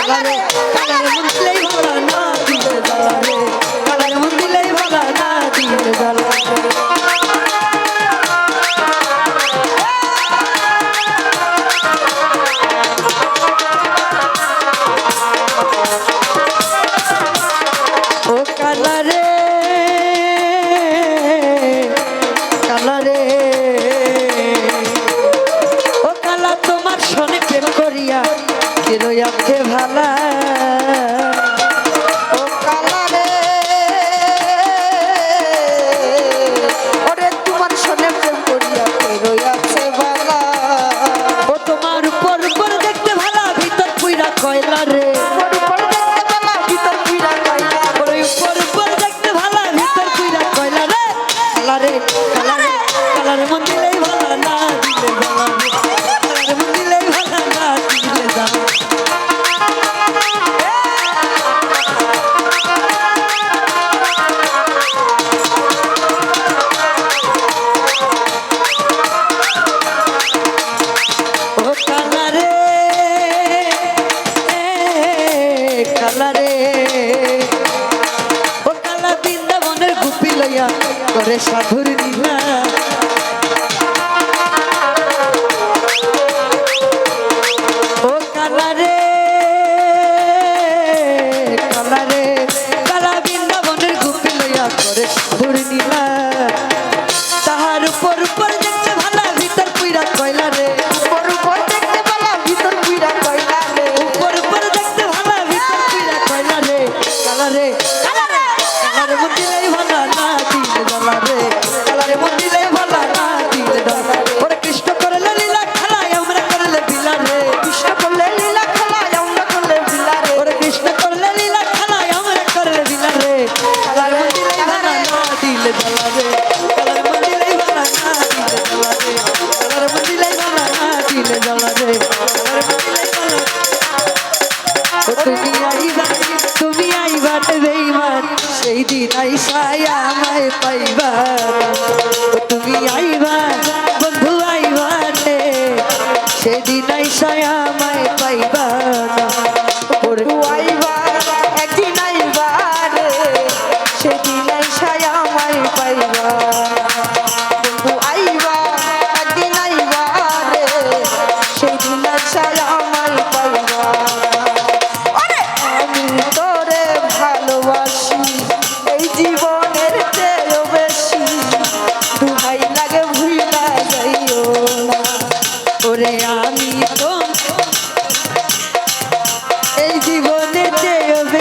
কালারে মন দিলেই ভালো না দিলে জ্বালা লইয়া করে সাধুর নিলা পাইবা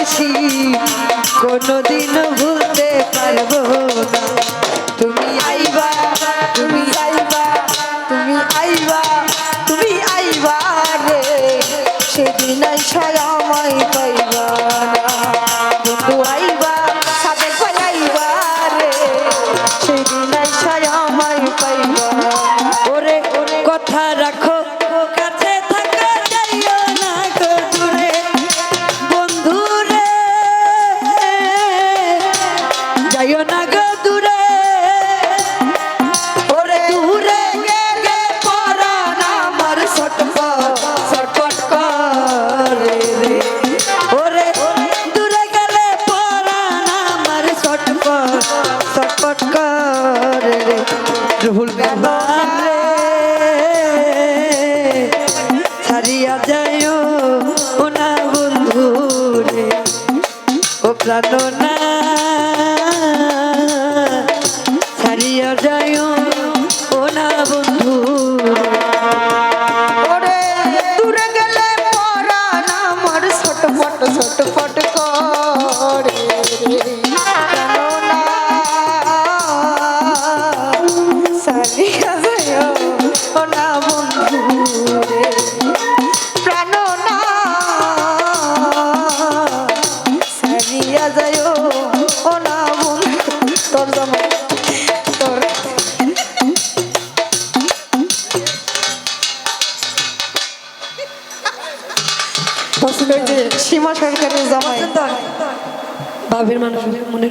ভালোবাসি কোনোদিন ভুলতে পারব না। রে জহুল বেহান রে। ছাড়িয়া যাইও ওনা বন্ধু রে ও প্রাণ না সীমা সরকারের জামাই। বাবের মানুষ মনে